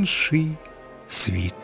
інший світ.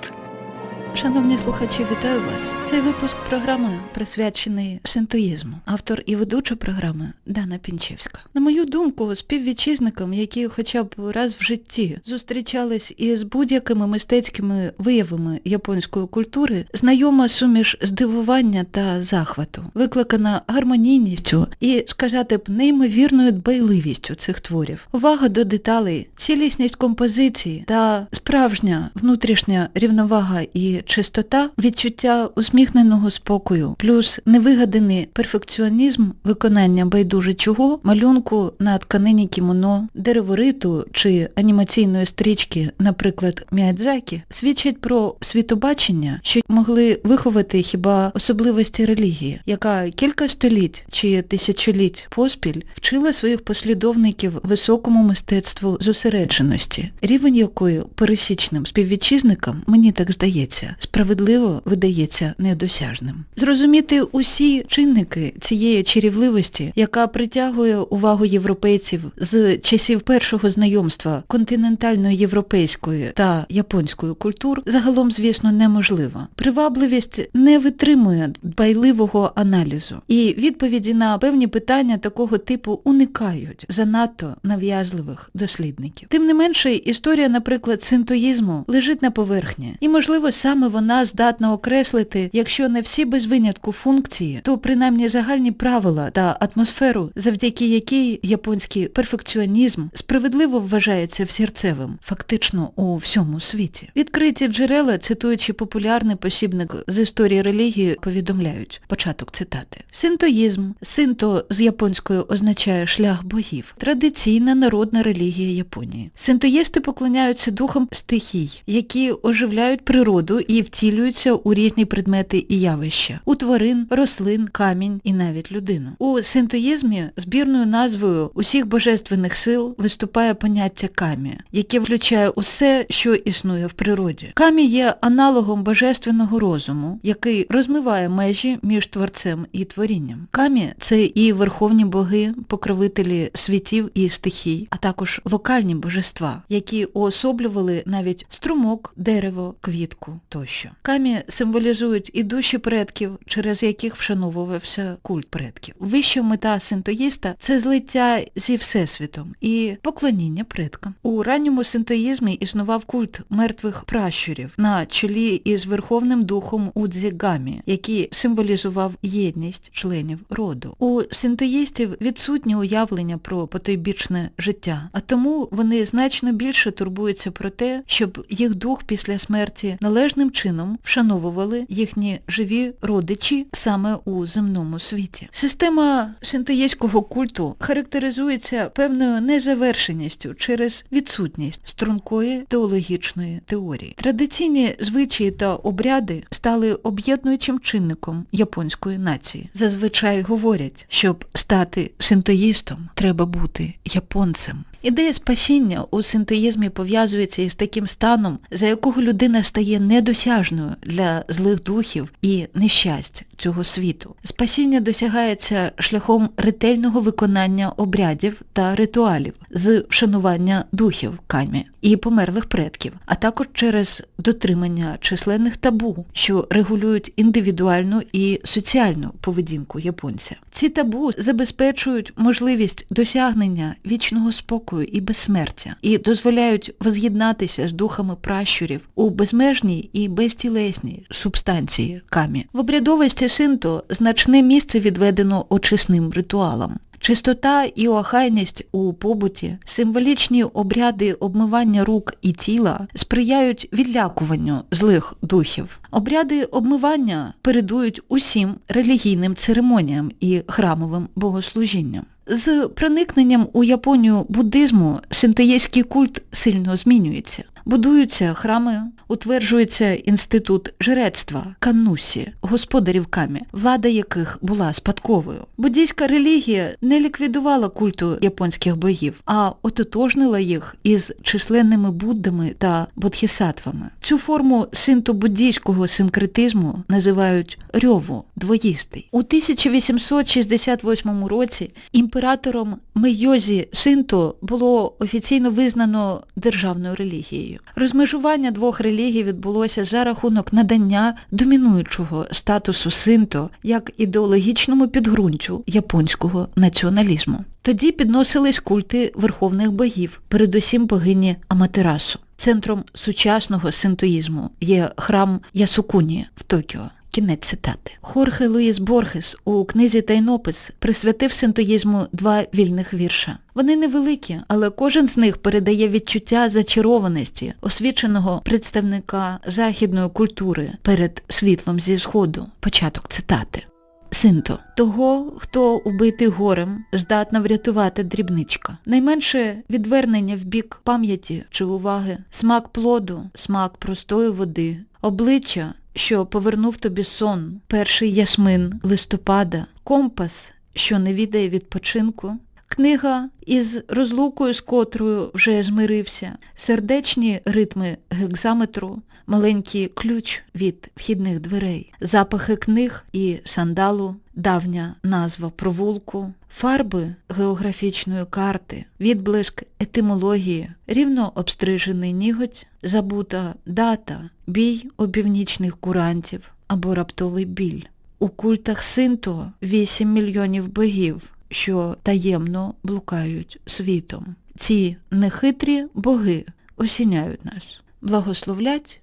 Шановні слухачі, вітаю вас. Цей випуск програми присвячений синтоїзму. Автор і ведуча програми Дана Пінчевська. На мою думку, співвітчизникам, які хоча б раз в житті зустрічались із будь-якими мистецькими виявами японської культури, знайома суміш здивування та захвату, викликана гармонійністю і, сказати б, неймовірною дбайливістю цих творів. Увага до деталей, цілісність композиції та справжня внутрішня рівновага і чистота, відчуття усміхненого спокою, плюс невигаданий перфекціонізм виконання байдуже чого, малюнку на тканині кімоно, деревориту чи анімаційної стрічки, наприклад, Міядзакі, свідчать про світобачення, що могли виховати хіба особливості релігії, яка кілька століть чи тисячоліть поспіль вчила своїх послідовників високому мистецтву зосередженості, рівень якої пересічним співвітчизникам, мені так здається, справедливо видається недосяжним. Зрозуміти усі чинники цієї чарівливості, яка притягує увагу європейців з часів першого знайомства континентальної європейської та японської культур, загалом, звісно, неможливо. Привабливість не витримує дбайливого аналізу, і відповіді на певні питання такого типу уникають занадто нав'язливих дослідників. Тим не менше, історія, наприклад, синтоїзму лежить на поверхні, і, можливо, саме вона здатна окреслити, якщо не всі без винятку функції, то принаймні загальні правила та атмосферу, завдяки якій японський перфекціонізм справедливо вважається всірцевим, фактично у всьому світі. Відкриті джерела, цитуючи популярний посібник з історії релігії, повідомляють початок цитати. Синтоїзм, синто з японською означає шлях богів, традиційна народна релігія Японії. Синтоїсти поклоняються духам стихій, які оживляють природу і втілюються у різні предмети і явища у тварин, рослин, камінь і навіть людину. У синтоїзмі збірною назвою усіх божественних сил виступає поняття камі, яке включає усе, що існує в природі. Камі є аналогом божественного розуму, який розмиває межі між творцем і творінням. Камі це і верховні боги, покровителі світів і стихій, а також локальні божества, які уособлювали навіть струмок, дерево, квітку тощо. Камі символізують і душі предків, через яких вшановувався культ предків. Вища мета синтоїста це злиття зі всесвітом і поклоніння предкам. У ранньому синтоїзмі існував культ мертвих пращурів на чолі із Верховним Духом Удзігамі, який символізував єдність членів роду. У синтоїстів відсутнє уявлення про потойбічне життя, а тому вони значно більше турбуються про те, щоб їх дух після смерті належним чином вшановували їхні живі родичі саме у земному світі. Система синтоїстського культу характеризується певною незавершеністю через відсутність стрункої теологічної теорії. Традиційні звичаї та обряди стали об'єднуючим чинником японської нації. Зазвичай говорять, щоб стати синтоїстом, треба бути японцем. Ідея спасіння у синтоїзмі пов'язується із таким станом, за якого людина стає недосяжною для злих духів і нещасть цього світу. Спасіння досягається шляхом ретельного виконання обрядів та ритуалів з вшанування духів камі і померлих предків, а також через дотримання численних табу, що регулюють індивідуальну і соціальну поведінку японця. Ці табу забезпечують можливість досягнення вічного спокою і безсмертя і дозволяють воз'єднатися з духами пращурів у безмежній і безтілесній субстанції камі. В обрядовості синто значне місце відведено очисним ритуалам. Чистота і охайність у побуті, символічні обряди обмивання рук і тіла сприяють відлякуванню злих духів. Обряди обмивання передують усім релігійним церемоніям і храмовим богослужінням. З проникненням у Японію буддизму синтоєський культ сильно змінюється. Будуються храми, утверджується інститут жрецтва, канусі, господарів камі, влада яких була спадковою. Буддійська релігія не ліквідувала культу японських богів, а ототожнила їх із численними буддами та бодхісаттвами. Цю форму синто-буддійського синкретизму називають рьову, двоїстий. У 1868 році імператором Мейозі Синто було офіційно визнано державною релігією. Релігію. Розмежування двох релігій відбулося за рахунок надання домінуючого статусу синто як ідеологічному підґрунтю японського націоналізму. Тоді підносились культи верховних богів, передусім богині Аматерасу. Центром сучасного синтоїзму є храм Ясукуні в Токіо. Кінець цитати. Хорхе Луїс Борхес у книзі Тайнопис присвятив синтоїзму два вільних вірша. Вони невеликі, але кожен з них передає відчуття зачарованості освіченого представника західної культури перед світлом зі сходу. Початок цитати. Синто, того, хто убитий горем, здатна врятувати дрібничка. Найменше відвернення в бік пам'яті чи уваги, смак плоду, смак простої води, обличчя, що повернув тобі сон, перший ясмин листопада, компас, що не відає відпочинку, книга із розлукою, з котрою вже змирився, сердечні ритми гекзаметру, маленький ключ від вхідних дверей, запахи книг і сандалу, давня назва провулку, фарби географічної карти, відблиск етимології, рівно обстрижений ніготь, забута дата, бій обівнічних курантів або раптовий біль. У культах Синто 8 мільйонів богів, що таємно блукають світом. Ці нехитрі боги осіняють нас, благословлять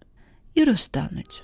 і розтануть.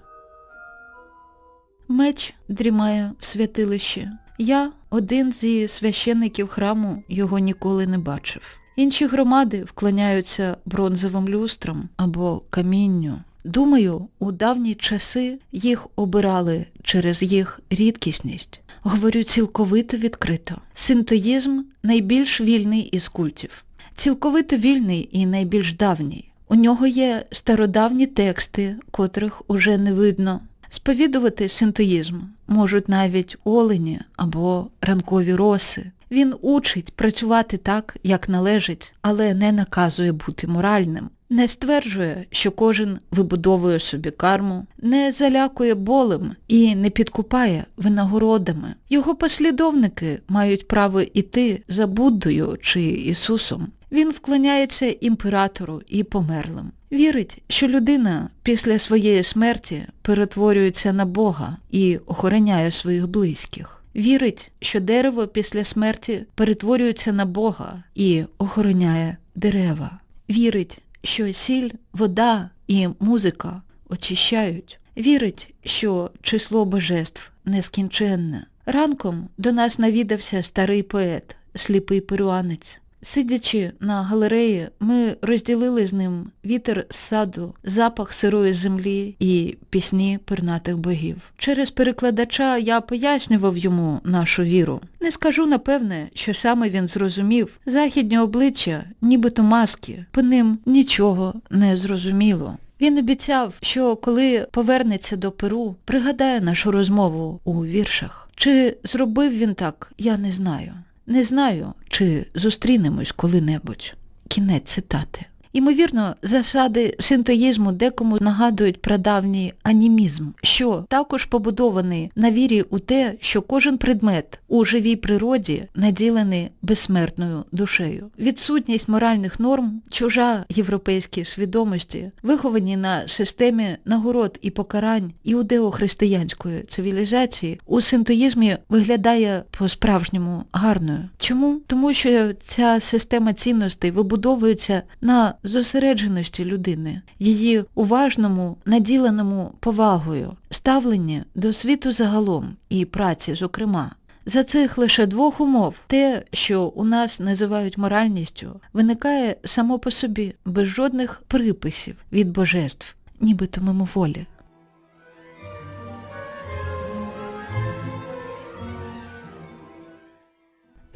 Меч дрімає в святилищі. Я, один зі священників храму, його ніколи не бачив. Інші громади вклоняються бронзовим люстрам або камінню. Думаю, у давні часи їх обирали через їх рідкісність. Говорю цілковито відкрито. Синтоїзм найбільш вільний із культів. Цілковито вільний і найбільш давній. У нього є стародавні тексти, котрих уже не видно. Сповідувати синтоїзм можуть навіть олені або ранкові роси. Він учить працювати так, як належить, але не наказує бути моральним. Не стверджує, що кожен вибудовує собі карму, не залякує болем і не підкупає винагородами. Його послідовники мають право іти за Буддою чи Ісусом. Він вклоняється імператору і померлим. Вірить, що людина після своєї смерті перетворюється на Бога і охороняє своїх близьких. Вірить, що дерево після смерті перетворюється на Бога і охороняє дерева. Вірить, що сіль, вода і музика очищають. Вірить, що число божеств нескінченне. Ранком до нас навідався старий поет, сліпий перуанець. Сидячи на галереї, ми розділили з ним вітер з саду, запах сирої землі і пісні пернатих богів. Через перекладача я пояснював йому нашу віру. Не скажу напевне, що саме він зрозумів. Західні обличчя, нібито маски, по ним нічого не зрозуміло. Він обіцяв, що коли повернеться до Перу, пригадає нашу розмову у віршах. Чи зробив він так, я не знаю. Не знаю, чи зустрінемось коли-небудь. Кінець цитати. Ймовірно, засади синтоїзму декому нагадують прадавній анімізм, що також побудований на вірі у те, що кожен предмет у живій природі наділений безсмертною душею. Відсутність моральних норм, чужа європейській свідомості, виховані на системі нагород і покарань іудео-християнської цивілізації, у синтоїзмі виглядає по-справжньому гарною. Чому? Тому що ця система цінностей вибудовується на зосередженості людини, її уважному, наділеному повагою, ставленні до світу загалом і праці, зокрема. За цих лише двох умов те, що у нас називають моральністю, виникає само по собі, без жодних приписів від божеств, нібито мимоволі.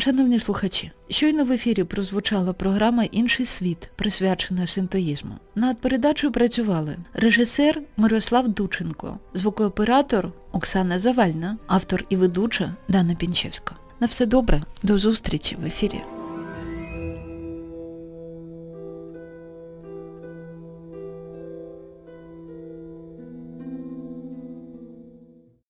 Шановні слухачі, щойно в ефірі прозвучала програма Інший світ, присвячена синтоїзму. Над передачею працювали режисер Мирослав Дученко, звукооператор Оксана Завальна, автор і ведуча Дана Пінчевська. На все добре, до зустрічі в ефірі.